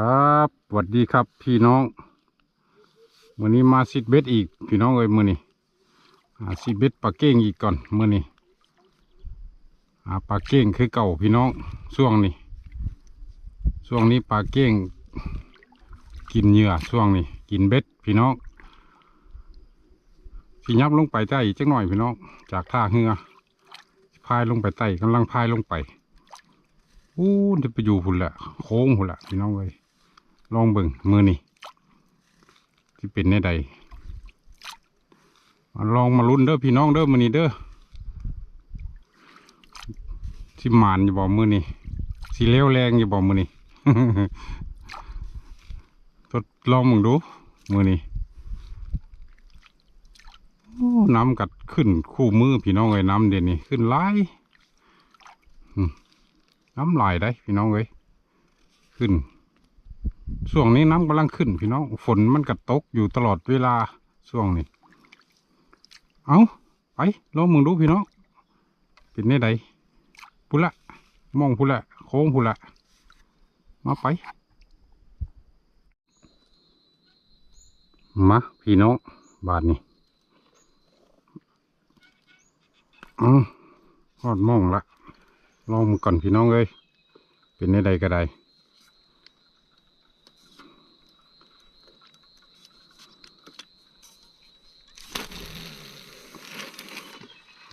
ครับสวัสดีครับพี่น้องวันนี้มาซิดเบ็ดอีก พี่น้องเอ้ยมือนี้หาซิดเบ็ดปลาเก้งอีกก่อนมือนี้หาปลาเก้งคือเก่าพี่น้องช่วงนี้ช่วงนี้ปลาเก้งกินเหยื่อช่วงนี้กินเบ็ดพี่น้องสิยับลงไปใต้อีกจักหน่อยพี่น้องจากท่าเรือพายลงไปใต้กำลังพายลงไปอู้จะไปอยู่หุ่นละโค้งหุ่นละพี่น้องเลย ลองเบิ่งมือนี่ที่เป็นในใดมาลองมาลุ้นเด้อพี่น้องเด้อมือนี้เด้อที่หมานอย่าบอกมือนี่สีเลี้ยวแรงอย่าบอกมือนี่ทดลองมึงดู มือนี่น้ำกัดขึ้นคู่มือพี่น้องเลยน้ำเด่นนี่ขึ้นไล่น้ำลายได้พี่น้องเอ้ยขึ้น ช่วงนี้น้ำกำลังขึ้นพี่น้อง ฝนมันกระตกอยู่ตลอดเวลาช่วงนี้ เอาไปลองมึงดูพี่น้องเป็นไงใดพุละมองพุละโค้งพุละมาไป มาพี่น้องบาทนี้อืมทอดมองละลองมือก่อนพี่น้องเอ้ยเป็นในใดก็ได้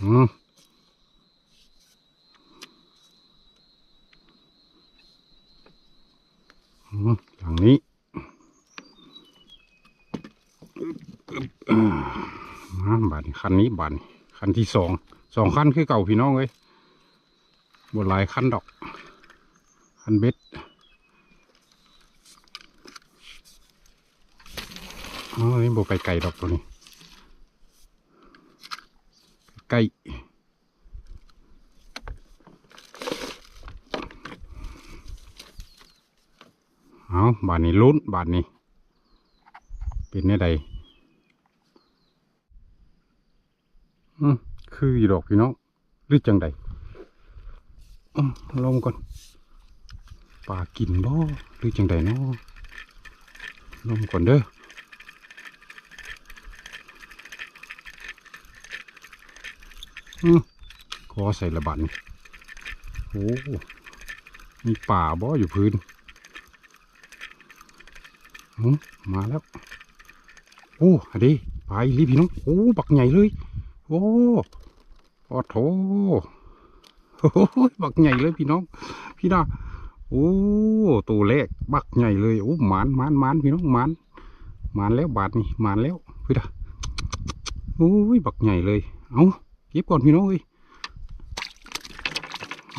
อืมอืมอย่างนี้อ่ามาบาทนี้คันนี้บานคันที่สองสองคันคือเก่าพี่น้องเอ้ยบหลายคันดอกคันเบ็ดอ๋อนี่บไปไก่ดอกตัวนี้ ไก่เอาบาทนี้ลุ้นบาทนี้ เป็นไงใดอืมคืออยู่ดอกพี่น้องหรือจังใดอืมลงก่อนปลากินบ่หรือจังใดเนาะลงก่อนเด้ออืม ขอใส่ระบันโอ้มีป่าบ่อยู่พื้นมมาแล้ว โอ้อะดีไปรีบพี่น้อง โอ้บักใหญ่เลย โอ้โอ้โถโอ้ยบักใหญ่เลยพี่น้อง พี่น้าโอ้ตัวแรกบักใหญ่เลย โอ้หมานหมานหมานพี่น้องหมานหมานแล้วบาทนี่หมานแล้วพี่น้าโอ้ยบักใหญ่เลย เอ้า เก็บก่อนพี่น้องเอ้ย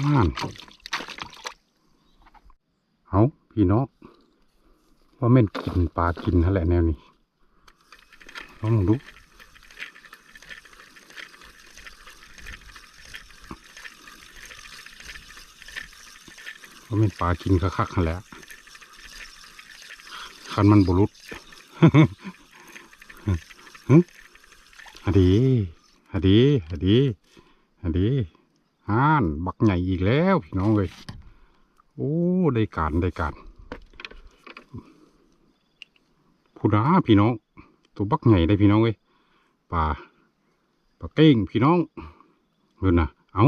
มานเอาพี่น้องว่าแม่นกินปลากินนั่นแหละแนวนี้ลองดูเพราะเป็นปลากินคักๆกันแหล้วคันมันบุรุษฮึอดี อดีอดีอดีห่าน บักใหญ่อีกแล้วพี่น้องเลยโอ้ได้การได้การผู้นาพี่น้อง ตัวบักใหญ่ได้พี่น้องเลยปลาปลาเก้งพี่น้องเงินนะเอา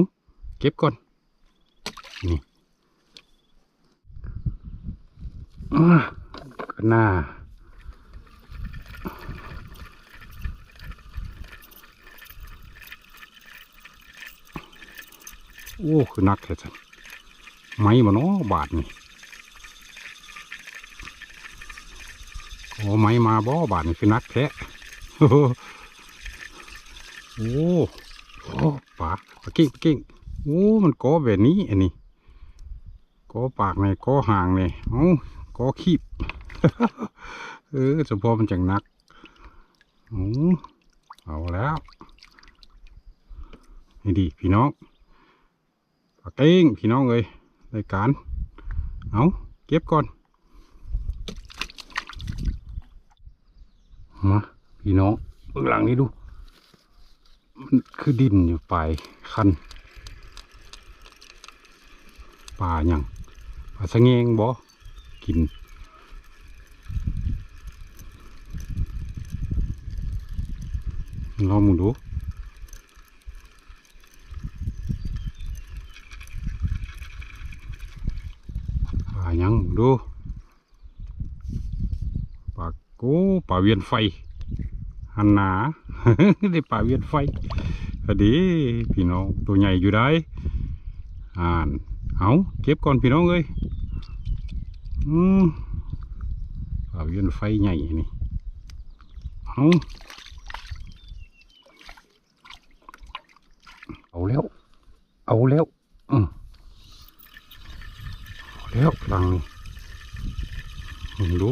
เก็บก่อน นี่อ่าก็น่า โอ้คือนักแท้จันไม้มาเนาะบาทนี่โอ้ไม้มาบ่บาทนี่คือนักแท้โอ้โอ้ปากปากกิ้งปากกิ้งโอ้มันกอแบบนี้อันนี้กอปากในก่อหางในเอ้าก็ขีบเออเฉพาะมันจังนักออเอาแล้วนี่ดีพี่น้อง เต้งพี่น้องเลยในการเอาเก็บก่อนมาพี่น้องเบื้องหลังนี้ดู มันคือดินอยู่ปลายคันป่าอย่างป่าสะเงงบอกินลองมุดดู ดูปลาโก้ปลาเวียนไฟหันหนาได้ปลาเวียนไฟอดีพี่น้องตัวใหญ่อยู่ได้อ่านเอาเก็บก่อนพี่น้องเอ้ยอืมปลาเวียนไฟใหญ่นี่เอาเอาแล้ว เอาแล้วอืมเอาแล้วหลังนี่ ดู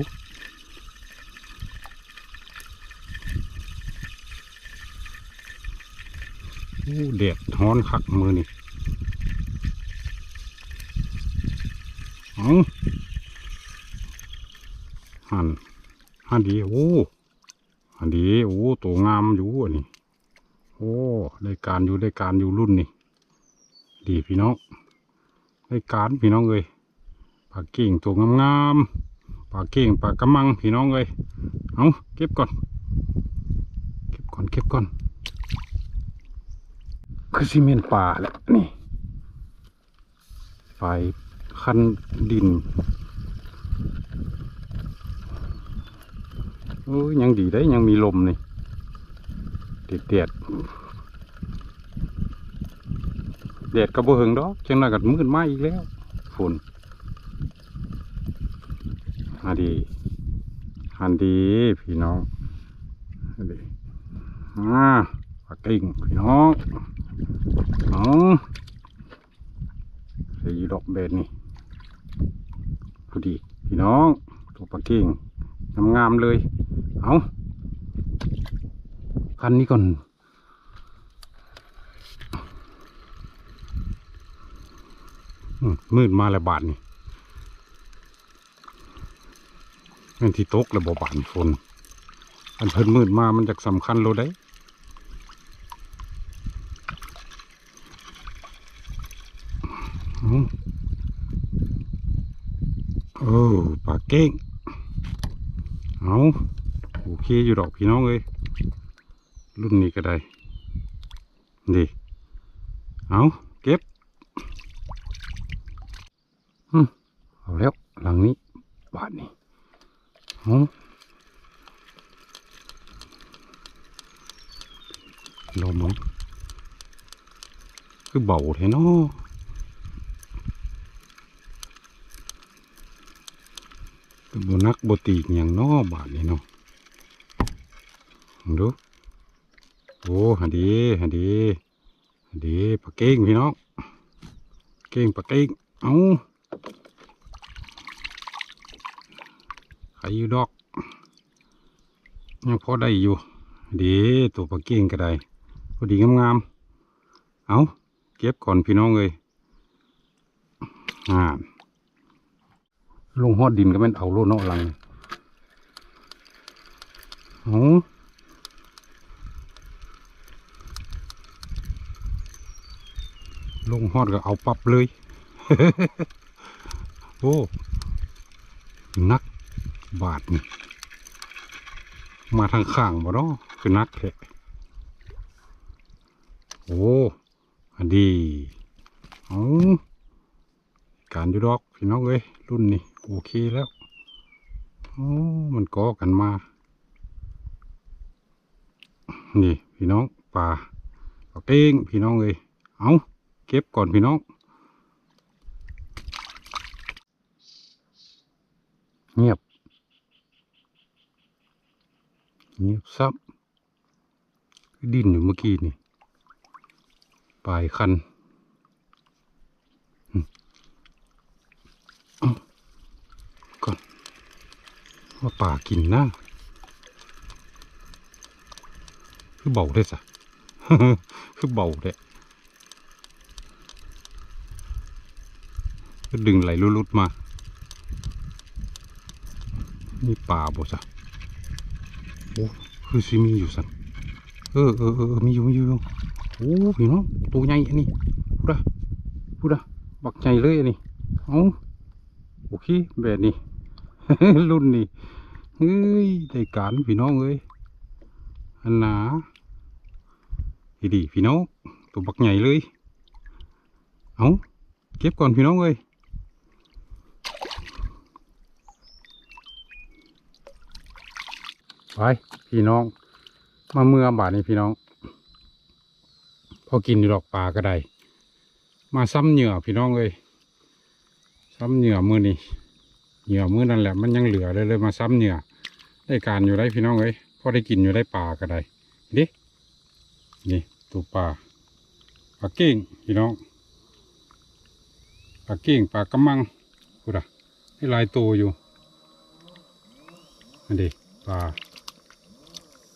โอ้แดดฮ้อนคักมือนี่เอาหันหันดี โอ้หันดี โอ้ตัวงามอยู่อันนี้โอ้ได้การอยู่ได้การอยู่รุ่นนี่ดีพี่น้องได้การพี่น้องเอ้ยปลาเก่งตัวงามๆ ปลาเก่งปลากระมังพี่น้องเอ้ยเอาเก็บก่อน เก็บก่อนเก็บก่อน คือซีเมนต์ป่าแหละนี่ไฟคันดินโอ้ยยังดีได้ยังมีลมนี่เด็ดเด็ดเดดกระเบื้องดอกจังนั้นก็มืดไหมอีกแล้ว ฝน ฮันดีฮันดีพี่น้องฮันดีอ่าปากกิ่งพี่น้องเอาใส่ดอกเบนนี่พอดีพี่น้องตัวปลาเก่งงามๆเลย เอาคันนี้ก่อนมมืดมาแล้วบาทนี่ มันที่ตกแล้วบ่บานฝนอันเพิ่นมืดมามันจะสำคัญโลได้เอาโอ้ปลาเก้งเอาโอเคอยู่ดอกพี่น้องเอ้ยรุ่นนี้ก็ได้ดีเอาเก็บอืมเอาแล้วหลังนี้บาทนี้ ลองมึงคือเบาแท้เนาะเป็นบนักบตีอย่างน้อบาทนี่เนาะดูโอ้ฮันดีฮันดีฮันดีปลาเก้งพี่น้องเก้งปลาเก้งเอาใครอยู่ดอกยังพอได้อยู่ดีตัวปลาเก้งก็ได้พอดีงามๆเอาเก็บก่อนพี่น้องเลยอ่าลงหอดดินก็แม่นเอาโลดเนาะหลังโอ้ลงหอดก็เอาปับเลย โอ้นัก บาทนี่มาทางข้างบ่เนาะคือนักแท้โอ้อันดีเอาการอยู่ดอกพี่น้องเอ้ยรุ่นนี้โอเคแล้วโอ้มันก่อกันมา นี่พี่น้องป่าปลาเป้งพี่น้องเอ้ยเอาเก็บก่อนพี่น้องเงียบ เงียซับดินอยู่เมื่อกี้นี่ปลายคันก่อนว่าป่ากินนะคือเบาได้สะคือเบาได้ดึงไหลลุดมา นี่ป่าบ่สะ โอ้คือสิมีอยู่สันเออเออเออเออมีอยู่มีอยู่โอ้พี่น้องตัวใหญ่อันนี้พูดอะพูดอะบักใหญ่เลยอันนี้เอาโอเคแบบนี้ รุ่นนี้เฮ้ยได้การพี่น้องเอ้ยอันหนาดีดีพี่น้องตัวบักใหญ่เลยเอาเก็บก่อนพี่น้องเอ้ย ไปพี่น้อง มาเมื่อบาทนี้พี่น้อง พอกินอยู่ดอกปลาก็ได้มาซ้ำเหยื่อพี่น้องเอ้ยซ้ำเหยื่อมือนี่เหยื่อมือนั่นแหละมันยังเหลือเลยเลยมาซ้ำเหยื่อได้การอยู่ได้พี่น้องเอ้ยพอได้กินอยู่ได้ปลาก็ได้ดินี่ตัวปลาปลาเก้งพี่น้องปลาเก้งปลากระมังกูดะให้ลายตัวอยู่อันนี้ปลา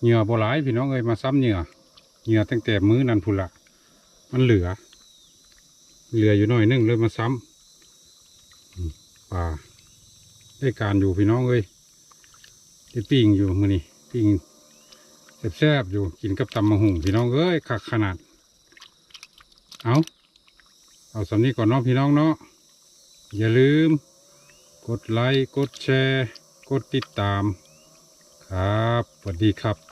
เหยื่อโบหลายพี่น้องเอ้ยมาซ้ำเหยื่อเหยื่อตั้งแต่มื้อนันพุละมันเหลือ เหลืออยู่หน่อยนึงเลยมาซ้ำปลาได้การอยู่พี่น้องเอ้ยได้ปิ้งอยู่มือนี่ปิ้งแซ่บๆอยู่กินกับตำมะหุ่งพี่น้องเอ้ยคักขนาด เอาเอาสำนี้ก่อนเนาะพี่น้องเนาะอย่าลืม กดไลค์กดแชร์ กดติดตาม ครับสวัสดีครับ